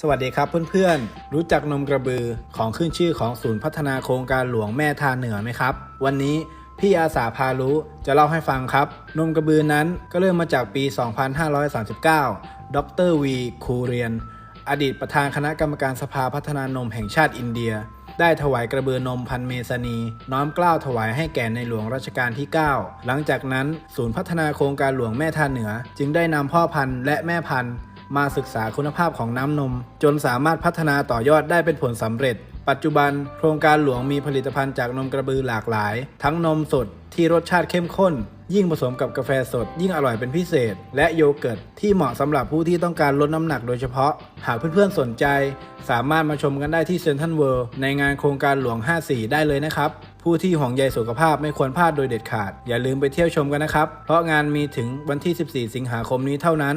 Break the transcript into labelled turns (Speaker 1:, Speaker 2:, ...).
Speaker 1: สวัสดีครับเพื่อนๆ รู้จักนมกระบือของขึ้นชื่อของศูนย์พัฒนาโครงการหลวงแม่ทาเหนือไหมครับ วันนี้พี่อาสาพารู้จะเล่าให้ฟังครับ นมกระบือนั้นก็เริ่มมาจากปี 2539 ดรวีคูเรียน อดีตประธานคณะกรรมการสภาพัฒนานมแห่งชาติอินเดีย ได้ถวายกระบือนมพันเมสนีน้อมเกล้าวถวายให้แก่ในหลวงรัชกาลที่ 9 หลังจากนั้น ศูนย์พัฒนาโครงการหลวงแม่ทาเหนือ จึงได้นำพ่อพันธุ์และแม่พันธุ์ มาศึกษาคุณภาพของน้ำนม จนสามารถพัฒนาต่อยอดได้เป็นผลสำเร็จ ปัจจุบัน โครงการหลวงมีผลิตภัณฑ์จากนมกระบือหลากหลาย ทั้งนมสดที่รสชาติเข้มข้น ยิ่งผสมกับกาแฟสด ยิ่งอร่อยเป็นพิเศษ และโยเกิร์ตที่เหมาะสำหรับผู้ที่ต้องการลดน้ำหนักโดยเฉพาะ หากเพื่อนๆสนใจ สามารถมาชมกันได้ที่เซ็นทรัลเวิลด์ในงานโครงการหลวง 54 ได้เลยนะครับ ผู้ที่ห่วงใยสุขภาพไม่ควรพลาดโดยเด็ดขาด อย่าลืมไปเที่ยวชมกันนะครับ เพราะงานมีถึงวันที่ 14 สิงหาคมนี้เท่านั้น